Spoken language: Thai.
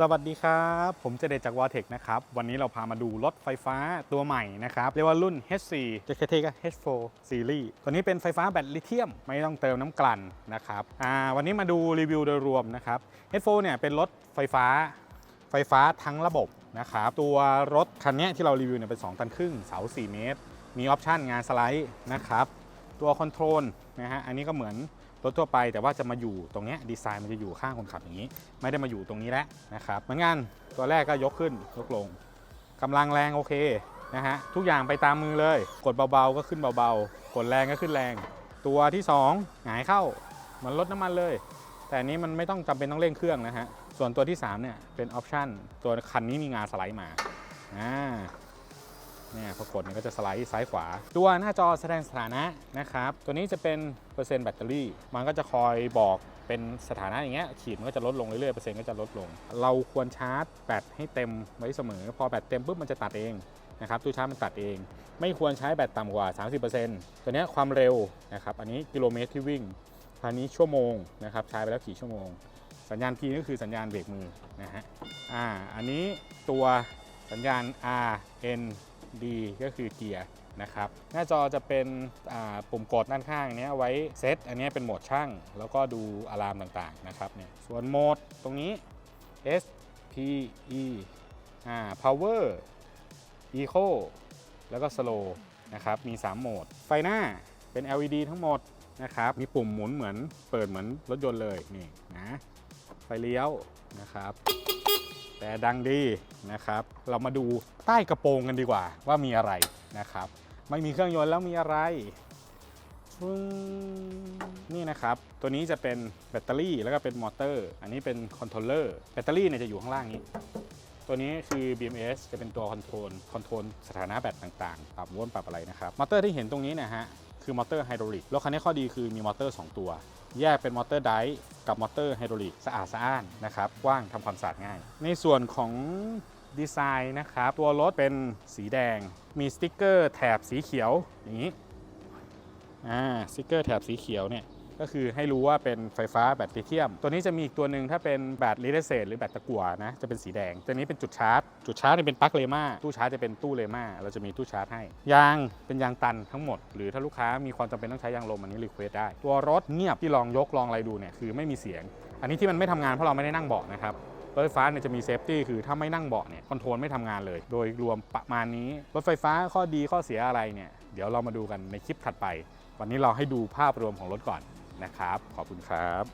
สวัสดีครับ ผมเจเดชจากวอเทคนะครับ วันนี้เราพามาดูรถไฟฟ้าตัวใหม่นะครับ เรียกว่ารุ่น H4 จะเท่ๆก็ H4 Series ตัวนี้เป็นไฟฟ้าแบตลิเธียม ไม่ต้องเติมน้ำกลั่นนะครับอ่าวันนี้มาดูรีวิวโดยรวมนะครับ H4 เนี่ยเป็นรถไฟฟ้าไฟฟ้าทั้งระบบนะครับตัวรถคันเนี้ยที่เรารีวิวเนี่ยเป็น 2 ตันครึ่งเสา 4 เมตร มีออปชันงานสไลด์นะครับตัวคอนโทรลนะฮะอันนี้ก็เหมือน รถทั่วไปแต่ว่าจะมาอยู่ตรงนี้ดีไซน์มันจะอยู่ข้างคนขับอย่างนี้ ไม่ได้มาอยู่ตรงนี้แล้วนะครับเหมือนกันตัวแรกก็ยกขึ้นยกลงกำลังแรงโอเคนะฮะทุกอย่างไปตามมือเลย กดเบาๆก็ขึ้นเบาๆ กดแรงก็ขึ้นแรง ตัวที่สองหงายเข้าเหมือนรถน้ำมันเลย แต่นี้มันไม่ต้องจำเป็นต้องเร่งเครื่องนะฮะส่วนตัวที่3เนี่ยเป็นออปชันตัวคันนี้มีงานสไลด์มาอ่า เนี่ยพอกดเนี่ยก็จะสไลด์ซ้ายขวา ตัวหน้าจอแสดงสถานะนะครับ ตัวนี้จะเป็นเปอร์เซ็นต์แบตเตอรี่ มันก็จะคอยบอกเป็นสถานะอย่างเงี้ยขีดมันก็จะลดลงเรื่อยๆเปอร์เซ็นต์ก็จะลดลง เราควรชาร์จแบตให้เต็มไว้เสมอ พอแบตเต็มปุ๊บมันจะตัดเองนะครับตู้ชาร์จมันตัดเอง ไม่ควรใช้แบตต่ำกว่า 30%ตัวนี้ความเร็วนะครับอันนี้กิโลเมตรที่วิ่งอันนี้ชั่วโมงนะครับใช้ไปแล้วกี่ชั่วโมง สัญญาณ P ก็คือสัญญาณเบรกมือนะฮะอ่าอันนี้ตัวสัญญาณ R N D ก็คือเกียร์นะครับหน้าจอจะเป็นปุ่มกดด้านข้างเนี้ยไว้เซตอันนี้เป็นโหมดช่าง แล้วก็ดูอะลามต่างๆนะครับเนี่ยส่วนโหมดตรงนี้ S P E อ่า Power Eco แล้วก็ Slow นะครับมี 3 โหมด ไฟหน้าเป็น LED ทั้งหมดนะครับมีปุ่มหมุนเหมือนเปิดเหมือนรถยนต์เลยนี่นะไฟเลี้ยวนะครับ แต่ดังดีนะครับ เรามาดูใต้กระโปรงกันดีกว่าว่ามีอะไรนะครับ ไม่มีเครื่องยนต์แล้วมีอะไรนี่นะครับ ตัวนี้จะเป็นแบตเตอรี่แล้วก็เป็นมอเตอร์ อันนี้เป็นคอนโทรลเลอร์ แบตเตอรี่เนี่ยจะอยู่ข้างล่างนี้ ตัวนี้คือ BMS จะเป็นตัวคอนโทรล คอนโทรลสถานะแบตต่างๆ ปรับวนปรับอะไรนะครับ มอเตอร์ที่เห็นตรงนี้นะฮะ คือมอเตอร์ไฮดรอลิก รถคันนี้ข้อดีคือมีมอเตอร์ 2 ตัว แยกเป็นมอเตอร์ไดฟ์ กับมอเตอร์ไฮดรอลิกสะอาดสะอ้านนะครับกว้างทำความสะอาดง่าย ในส่วนของดีไซน์นะครับ ตัวรถเป็นสีแดง มีสติ๊กเกอร์แถบสีเขียวอย่างนี้อ่าสติ๊กเกอร์แถบสีเขียวเนี่ย ก็คือให้รู้ว่าเป็นไฟฟ้าแบตลิเธียม ตัวนี้จะมีอีกตัวหนึ่งถ้าเป็นแบตลิเทเศษหรือแบตตะกั่วนะจะเป็นสีแดง ตัวนี้เป็นจุดชาร์จ จุดชาร์จนี่เป็นปลั๊กเลม่าตู้ชาร์จจะเป็นตู้เลม่าเราจะมีตู้ชาร์จให้ ยางเป็นยางตันทั้งหมด หรือถ้าลูกค้ามีความจำเป็นต้องใช้ยางลมอันนี้รีเควสได้ ตัวรถเงียบที่ลองยกลองอะไรดูเนี่ยคือไม่มีเสียง อันนี้ที่มันไม่ทำงานเพราะเราไม่ได้นั่งเบาะนะครับรถไฟฟ้าเนี่ยจะมีเซฟตี้คือถ้าไม่นั่งเบาะเนี่ยคอนโทรลไม่ทำงานเลย โดยรวมประมาณนี้ รถไฟฟ้าข้อดีข้อเสียอะไรเนี่ยเดี๋ยวเรามาดูกันในคลิปถัดไป วันนี้เราให้ดูภาพรวมของรถก่อน นะครับ ขอบคุณครับ